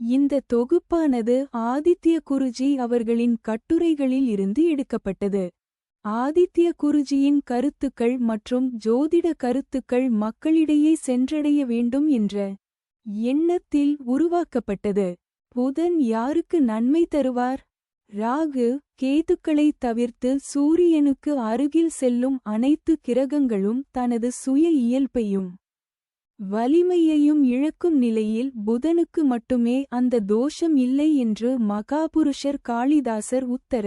இந்த தொகுப்பானது ஆதித்ய குருஜி அவர்களின் கட்டுரைகளில் இருந்து எடுக்கப்பட்டது. ஆதித்ய குருஜியின் கருத்துக்கள் மற்றும் ஜோதிட கருத்துக்கள் மக்களிடையே சென்றடைய வேண்டும் என்ற எண்ணத்தில் உருவாக்கப்பட்டது. புதன் யாருக்கு நன்மை தருவார்? ராகு கேதுக்களைத் தவிர்த்து சூரியனுக்கு அருகில் செல்லும் அனைத்து கிரகங்களும் தனது சுய இயல்பையும் வலிமையையும் இழக்கும் நிலையில் புதனுக்கு மட்டுமே அந்த தோஷம் இல்லை என்று மகாபுருஷர் காளிதாசர் உத்தர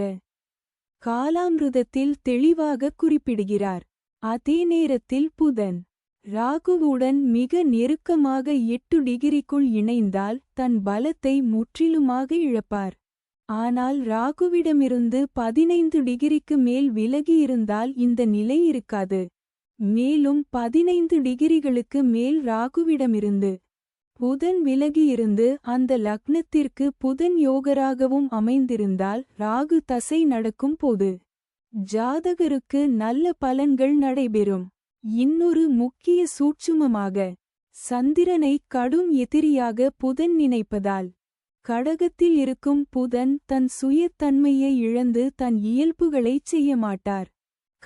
காலாமிருதத்தில் தெளிவாக குறிப்பிடுகிறார். அதே நேரத்தில் புதன் ராகுவுடன் மிக நெருக்கமாக எட்டு டிகிரிக்குள் இணைந்தால் தன் பலத்தை முற்றிலுமாக இழப்பார். ஆனால் ராகுவிடமிருந்து பதினைந்து டிகிரிக்கு மேல் விலகியிருந்தால் இந்த நிலை இருக்காது. மேலும் பதினைந்து டிகிரிகளுக்கு மேல் ராகுவிடமிருந்து புதன் விலகியிருந்து அந்த லக்னத்திற்கு புதன் யோகராகவும் அமைந்திருந்தால் ராகு தசை நடக்கும் போது ஜாதகருக்கு நல்ல பலன்கள் நடைபெறும். இன்னொரு முக்கிய சூட்சுமமாக சந்திரனை கடும் எதிரியாக புதன் நினைப்பதால் கடகத்தில் இருக்கும் புதன் தன் சுயத்தன்மையை இழந்து தன் இயல்புகளைச் செய்ய மாட்டார்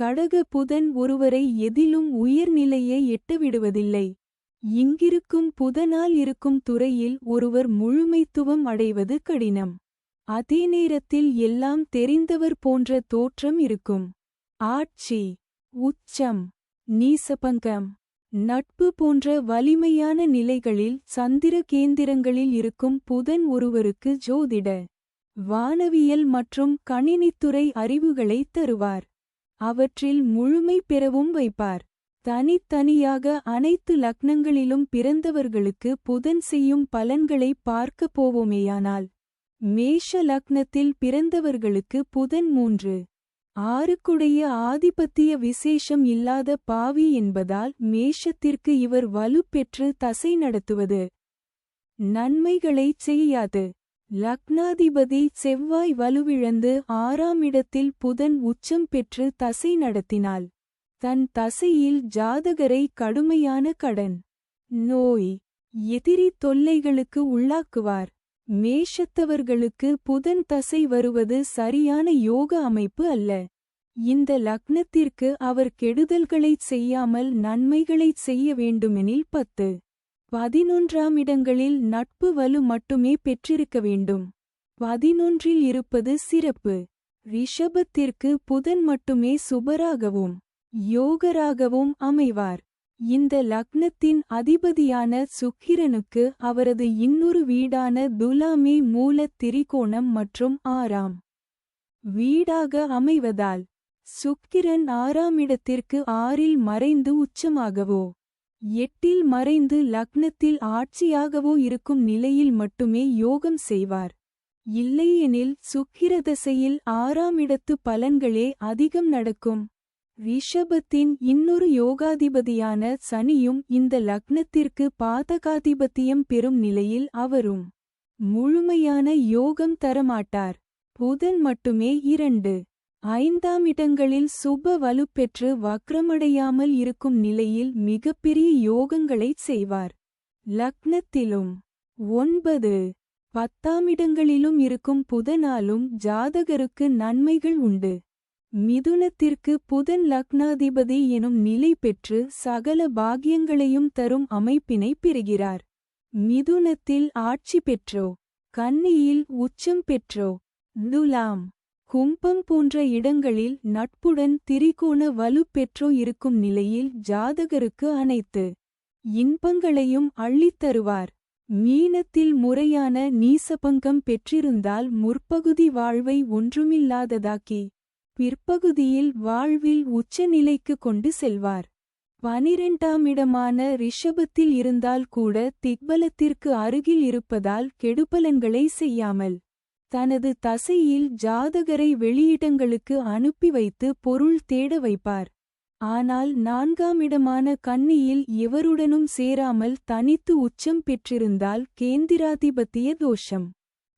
கடக புதன் ஒருவரை எதிலும் உயர்நிலையை எட்டவிடுவதில்லை. இங்கிருக்கும் புதனால் இருக்கும் துறையில் ஒருவர் முழுமைத்துவம் அடைவது கடினம். அதே நேரத்தில் எல்லாம் தெரிந்தவர் போன்ற தோற்றம் இருக்கும். ஆட்சி உச்சம் நீசபங்கம் நட்பு போன்ற வலிமையான நிலைகளில் சந்திர கேந்திரங்களில் இருக்கும் புதன் ஒருவருக்கு ஜோதிட வானவியல் மற்றும் கணினித்துறை அறிவுகளைத் தருவார். அவற்றில் முழுமை பெறவும் வைப்பார். தனித்தனியாக அனைத்து லக்னங்களிலும் பிறந்தவர்களுக்கு புதன் செய்யும் பலன்களை பார்க்கப் போவோமேயானால் மேஷ லக்னத்தில் பிறந்தவர்களுக்கு புதன் மூன்று. ஆறுக்குடைய ஆதிபத்திய விசேஷம் இல்லாத பாவி என்பதால் மேஷத்திற்கு இவர் வலுப்பெற்று தசை நடத்துவது. நன்மைகளைச் செய்யாது. லக்னாதிபதி செவ்வாய் வலுவிழந்து ஆறாம் இடத்தில் புதன் உச்சம் பெற்று தசை நடத்தினாள். தன் தசையில் ஜாதகரை கடுமையான கடன் நோய் எதிரி தொல்லைகளுக்கு உள்ளாக்குவார். மேஷத்தவர்களுக்கு புதன் தசை வருவது சரியான யோக அமைப்பு அல்ல. இந்த லக்னத்திற்கு அவர் கெடுதல்களைச் செய்யாமல் நன்மைகளைச் செய்ய வேண்டுமெனில் பத்து பதினொன்றாம் இடங்களில் நட்பு வலு மட்டுமே பெற்றிருக்க வேண்டும். பதினொன்றில் இருப்பது சிறப்பு. ரிஷபத்திற்கு புதன் மட்டுமே சுபராகவும் யோகராகவும் அமைவார். இந்த லக்னத்தின் அதிபதியான சுக்கிரனுக்கு அவரது இன்னொரு வீடான துலாமே மூல திரிகோணம் மற்றும் ஆறாம் வீடாக அமைவதால் சுக்கிரன் ஆறாம் இடத்திற்கு ஆறில் மறைந்து உச்சமாகவோ எட்டில் மறைந்து லக்னத்தில் ஆட்சியாகவோ இருக்கும் நிலையில் மட்டுமே யோகம் செய்வார். இல்லையெனில் சுக்கிரதசையில் ஆறாம் இடத்து பலன்களே அதிகம் நடக்கும். ரிஷபத்தின் இன்னொரு யோகாதிபதியான சனியும் இந்த லக்னத்திற்கு பாதகாதிபத்தியம் பெறும் நிலையில் அவரும் முழுமையான யோகம் தரமாட்டார். புதன் மட்டுமே இரண்டு. ஐந்தாம் இடங்களில் சுப வலுப்பெற்று வக்ரமடையாமல் இருக்கும் நிலையில் மிகப்பெரிய யோகங்களைச் செய்வார். லக்னத்திலும் ஒன்பது பத்தாம் இடங்களிலும் இருக்கும் புதனாலும் ஜாதகருக்கு நன்மைகள் உண்டு. மிதுனத்திற்கு புதன் லக்னாதிபதி எனும் நிலை பெற்று சகல பாகியங்களையும் தரும் அமைப்பினை பெறுகிறார். மிதுனத்தில் ஆட்சி பெற்றோ? கன்னியில் உச்சம் பெற்றோ? துலாம் கும்பம் போன்ற இடங்களில் நட்புடன் திரிகோண வலு பெற்றோ இருக்கும் நிலையில் ஜாதகருக்கு அனைத்து இன்பங்களையும் அள்ளித் தருவார். மீனத்தில் முறையான நீசபங்கம் பெற்றிருந்தால் முற்பகுதி வாழ்வை ஒன்றுமில்லாததாக்கி பிற்பகுதியில் வாழ்வில் உச்சநிலைக்கு கொண்டு செல்வார். பனிரெண்டாம் இடமான ரிஷபத்தில் இருந்தால் கூட திக்பலத்திற்கு அருகில் இருப்பதால் கெடுபலன்களை செய்யாமல் தனது தசையில் ஜாதகரை வெளியிடங்களுக்கு அனுப்பி வைத்து பொருள் தேட வைப்பார். ஆனால் நான்காம் இடமான கன்னியில் எவருடனும் சேராமல் தனித்து உச்சம் பெற்றிருந்தால் கேந்திராதிபத்திய தோஷம்.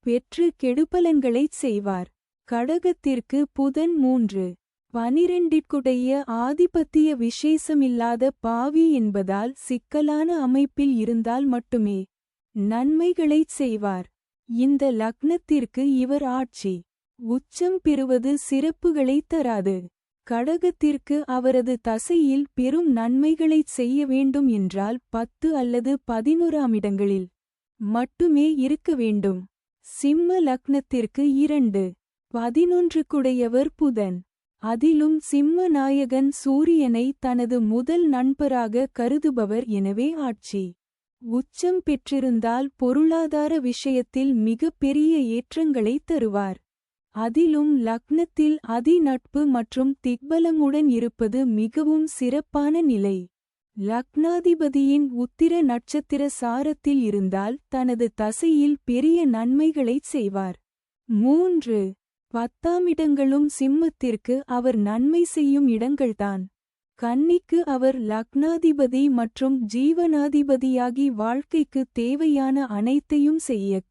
பெற்று கெடுபலன்களைச் செய்வார். கடகத்திற்கு புதன் மூன்று. பனிரெண்டிற்குடைய ஆதிபத்திய விசேஷமில்லாத பாவி என்பதால் சிக்கலான அமைப்பில் இருந்தால் மட்டுமே நன்மைகளைச் செய்வார். இந்த லக்னத்திற்கு இவர் ஆட்சி. உச்சம் பெறுவது சிறப்புகளைத் தராது. கடகத்திற்கு அவரது தசையில் பெரும் நன்மைகளைச் செய்ய வேண்டும் என்றால் பத்து அல்லது பதினோராம் இடங்களில் மட்டுமே இருக்க வேண்டும். சிம்ம லக்னத்திற்கு இரண்டு. பதினொன்றுக்குடையவர் புதன். அதிலும் சிம்ம நாயகன் சூரியனை தனது முதல் நண்பராக கருதுபவர் எனவே ஆட்சி. உச்சம் பெற்றிருந்தால் பொருளாதார விஷயத்தில் மிகப்பெரிய ஏற்றங்களைத் தருவார். அதிலும் லக்னத்தில் அதிநட்பு மற்றும் திக்பலமுடன் இருப்பது மிகவும் சிறப்பான நிலை. லக்னாதிபதியின் உத்திர நட்சத்திர சாரத்தில் இருந்தால் தனது தசையில் பெரிய நன்மைகளைச் செய்வார். மூன்று பத்தாம் இடங்களும் சிம்மத்திற்கு அவர் நன்மை செய்யும் இடங்கள்தான். கன்னிக்கு அவர் லக்னாதிபதி மற்றும் ஜீவனாதிபதியாகி வாழ்க்கைக்கு தேவையான அனைத்தையும் செய்யக்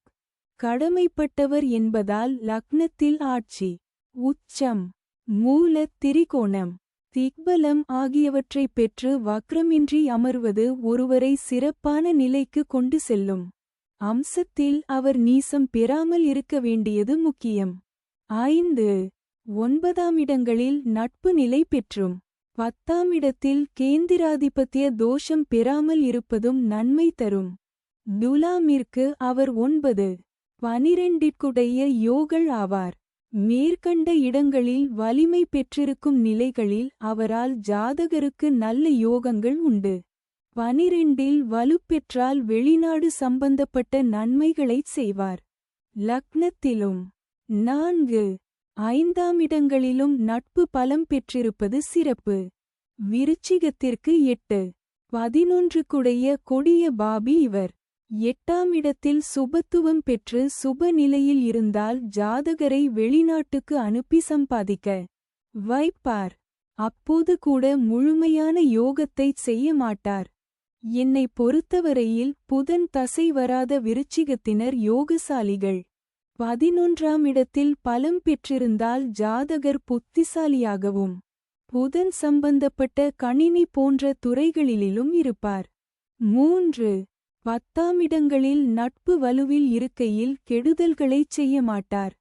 கடமைப்பட்டவர் என்பதால் லக்னத்தில் ஆட்சி உச்சம் மூல திரிகோணம் திக்பலம் ஆகியவற்றைப் பெற்று வக்ரமின்றி அமர்வது ஒருவரை சிறப்பான நிலைக்கு கொண்டு செல்லும். அம்சத்தில் அவர் நீசம் பெறாமல் இருக்க வேண்டியது முக்கியம். ஐந்து ஒன்பதாம் இடங்களில் நட்பு நிலை பெற்றும். பத்தாம் இடத்தில் கேந்திராதிபத்திய தோஷம் பெறாமல் இருப்பதும் நன்மை தரும். துலாமிற்கு அவர் ஒன்பது. பனிரெண்டிற்குடைய யோகள் ஆவார். மேற்கண்ட இடங்களில் வலிமை பெற்றிருக்கும் நிலைகளில் அவரால் ஜாதகருக்கு நல்ல யோகங்கள் உண்டு. பனிரெண்டில் வலுப்பெற்றால் வெளிநாடு சம்பந்தப்பட்ட நன்மைகளைச் செய்வார். லக்னத்திலும் நான்கு. ஐந்தாம் இடங்களிலும் நட்பு பலம் பெற்றிருப்பது சிறப்பு. விருச்சிகத்திற்கு எட்டு. பதினொன்றுக்குடைய கொடிய பாபி இவர். எட்டாம் இடத்தில் சுபத்துவம் பெற்று சுப நிலையில் இருந்தால் ஜாதகரை வெளிநாட்டுக்கு அனுப்பி சம்பாதிக்க. வைப்பார். அப்போது கூட முழுமையான யோகத்தைச் செய்ய மாட்டார். என்னை பொறுத்தவரையில் புதன் தசை வராத விருச்சிகத்தினர் யோகசாலிகள். பதினொன்றாம் இடத்தில் பலம் பெற்றிருந்தால் ஜாதகர் புத்திசாலியாகவும் புதன் சம்பந்தப்பட்ட கணினி போன்ற துறைகளிலும் இருப்பார். மூன்று பத்தாம் இடங்களில் நட்பு வலுவில் இருக்கையில் கெடுதல்களைச் செய்ய மாட்டார்.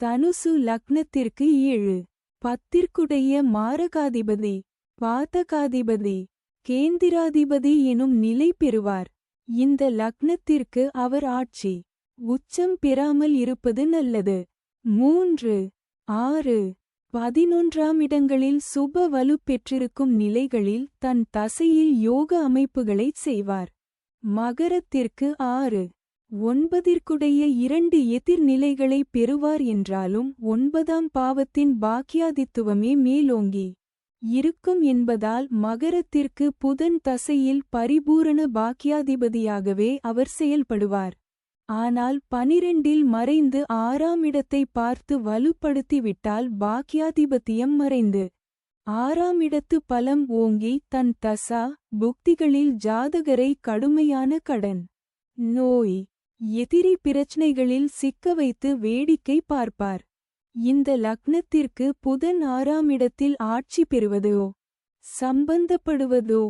தனுசு லக்னத்திற்கு ஏழு பத்திற்குடைய மாரகாதிபதி பாதகாதிபதி கேந்திராதிபதி எனும் நிலை பெறுவார். இந்த லக்னத்திற்கு அவர் ஆட்சி. உச்சம் பெறாமல் இருப்பது நல்லது. மூன்று ஆறு பதினொன்றாம் இடங்களில் சுப வலு பெற்றிருக்கும் நிலைகளில் தன் தசையில் யோக அமைப்புகளைச் செய்வார். மகரத்திற்கு ஆறு ஒன்பதிற்குடைய இரண்டு எதிர்நிலைகளை பெறுவார் என்றாலும் ஒன்பதாம் பாவத்தின் பாக்கியாதித்துவமே மேலோங்கி இருக்கும் என்பதால் மகரத்திற்கு புதன் தசையில் பரிபூரண பாக்கியாதிபதியாகவே அவர் செயல்படுவார். ஆனால் பனிரெண்டில் மறைந்து ஆறாம் இடத்தை பார்த்து வலுப்படுத்திவிட்டால் பாக்கியாதிபத்தியம் மறைந்து. ஆறாம் இடத்து பலம் ஓங்கி தன் தசா புக்திகளில் ஜாதகரை கடுமையான கடன். நோய். எதிரி பிரச்சனைகளில் சிக்க வைத்து வேடிக்கை பார்ப்பார். இந்த லக்னத்திற்கு புதன் ஆறாம் இடத்தில் ஆட்சி பெறுவதோ? சம்பந்தப்படுவதோ?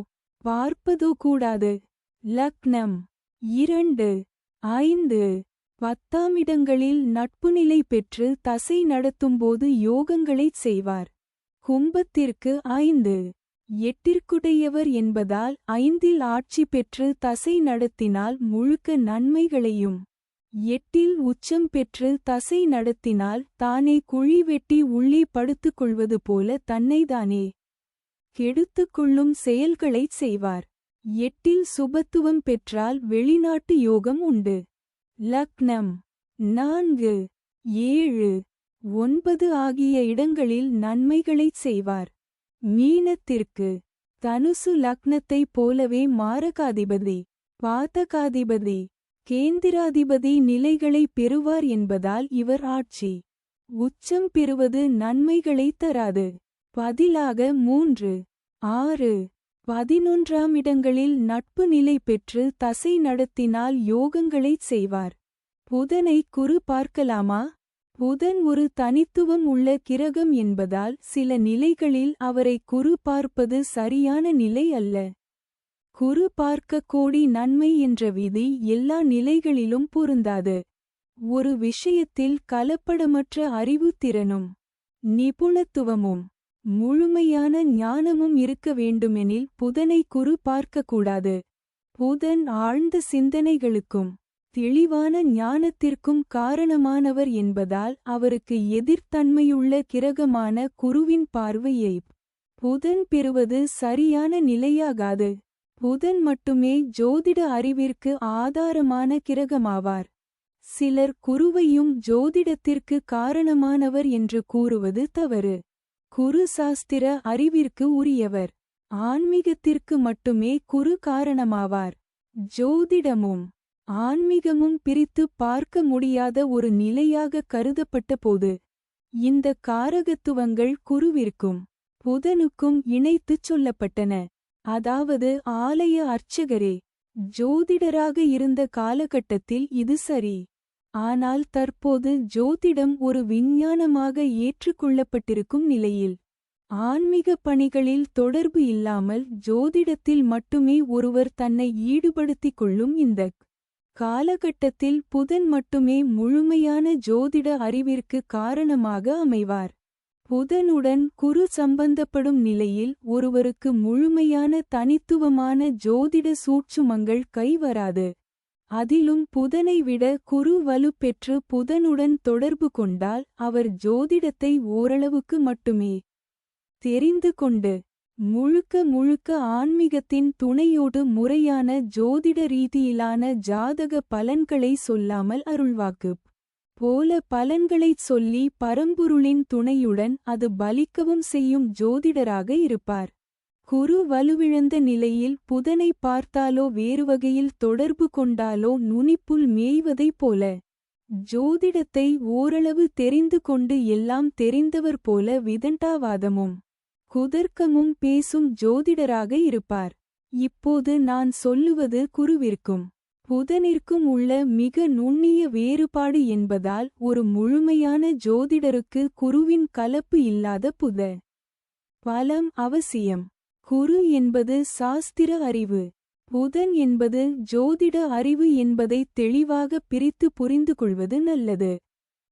பார்ப்பதோ கூடாது. லக்னம். இரண்டு. ஐந்து. பத்தாம் இடங்களில் நட்புநிலை பெற்று தசை நடத்தும்போது யோகங்களைச் செய்வார். கும்பத்திற்கு ஐந்து. எட்டிற்குடையவர் என்பதால் ஐந்தில் ஆட்சி பெற்று தசை நடத்தினால் முழுக்க நன்மைகளையும் எட்டில் உச்சம் பெற்று தசை நடத்தினால் தானே குழி வெட்டி உள்ளே படுத்துக் கொள்வது போல தன்னைதானே கெடுத்துக் கொள்ளும் செயல்களைச் செய்வார். எட்டில் சுபத்துவம் பெற்றால் வெளிநாட்டு யோகம் உண்டு. லக்னம். நான்கு. ஏழு. ஒன்பது ஆகிய இடங்களில் நன்மைகளைச் செய்வார். மீனத்திற்கு. தனுசு லக்னத்தைப் போலவே மாரகாதிபதி பாத்தகாதிபதி கேந்திராதிபதி நிலைகளை பெறுவார் என்பதால் இவர் ஆட்சி. உச்சம் பெறுவது நன்மைகளைத் தராது. பதிலாக மூன்று. ஆறு. பதினொன்றாம் இடங்களில் நட்பு நிலை பெற்று தசை நடத்தினால் யோகங்களைச் செய்வார். புதனை குறு பார்க்கலாமா? புதன் ஒரு தனித்துவம் உள்ள கிரகம் என்பதால் சில நிலைகளில் அவரை குறு பார்ப்பது சரியான நிலை அல்ல. குறு பார்க்க கோடி நன்மை என்ற விதி எல்லா நிலைகளிலும் பொருந்தாது. ஒரு விஷயத்தில் கலப்படமற்ற அறிவுத்திறனும் நிபுணத்துவமும் முழுமையான ஞானமும் இருக்க வேண்டுமெனில் புதனை குரு பார்க்கக்கூடாது. புதன் ஆழ்ந்த சிந்தனைகளுக்கும் தெளிவான ஞானத்திற்கும் காரணமானவர் என்பதால் அவருக்கு எதிர்த்தன்மையுள்ள கிரகமான குருவின் பார்வையை புதன் பெறுவது சரியான நிலையாகாது. புதன் மட்டுமே ஜோதிட அறிவிற்கு ஆதாரமான கிரகமாவார். சிலர் குருவையும் ஜோதிடத்திற்கு காரணமானவர் என்று கூறுவது தவறு. குரு சாஸ்திர அறிவிற்கு உரியவர். ஆன்மீகத்திற்கு மட்டுமே குரு காரணமாவார். ஜோதிடமும் ஆன்மீகமும் பிரித்து பார்க்க முடியாத ஒரு நிலையாக கருதப்பட்ட போது இந்த காரகத்துவங்கள் குருவிற்கும் புதனுக்கும் இணைத்துச் சொல்லப்பட்டன. அதாவது ஆலய அர்ச்சகரே ஜோதிடராக இருந்த காலகட்டத்தில் இது சரி. ஆனால் தற்போது ஜோதிடம் ஒரு விஞ்ஞானமாக ஏற்றுக்கொள்ளப்பட்டிருக்கும் நிலையில். ஆன்மீக பணிகளில் தொடர்பு இல்லாமல் ஜோதிடத்தில் மட்டுமே ஒருவர் தன்னை ஈடுபடுத்திக் கொள்ளும் இந்த காலகட்டத்தில் புதன் மட்டுமே முழுமையான ஜோதிட அறிவிற்கு காரணமாக அமைவார். புதனுடன் குரு சம்பந்தப்படும் நிலையில் ஒருவருக்கு முழுமையான தனித்துவமான ஜோதிட சூட்சுமங்கள் கைவராது. அதிலும் புதனை விட குரு வலுப்பெற்று புதனுடன் தொடர்பு கொண்டால் அவர் ஜோதிடத்தை ஓரளவுக்கு மட்டுமே தெரிந்து கொண்டு முழுக்க முழுக்க ஆன்மீகத்தின் துணையோடு முறையான ஜோதிட ரீதியிலான ஜாதக பலன்களை சொல்லாமல் அருள்வாக்கு. போல பலன்களைச் சொல்லி பரம்பொருளின் துணையுடன் அது பலிக்கவும் செய்யும் ஜோதிடராக இருப்பார். குரு வலுவிழந்த நிலையில் புதனை பார்த்தாலோ வேறு வகையில் தொடர்பு கொண்டாலோ நுனிப்புல் மேய்வதைப் போல. ஜோதிடத்தை ஓரளவு தெரிந்து கொண்டு எல்லாம் தெரிந்தவர் போல விதண்டாவாதமும். குதர்க்கமும் பேசும் ஜோதிடராக இருப்பார். இப்போது நான் சொல்லுவது குருவிற்கும் புதனிற்கும் உள்ள மிக நுண்ணிய வேறுபாடு என்பதால் ஒரு முழுமையான ஜோதிடருக்கு குருவின் கலப்பு இல்லாத புத. பலம் அவசியம். குரு என்பது சாஸ்திர அறிவு. புதன் என்பது ஜோதிட அறிவு என்பதை தெளிவாக பிரித்து புரிந்து கொள்வது நல்லது.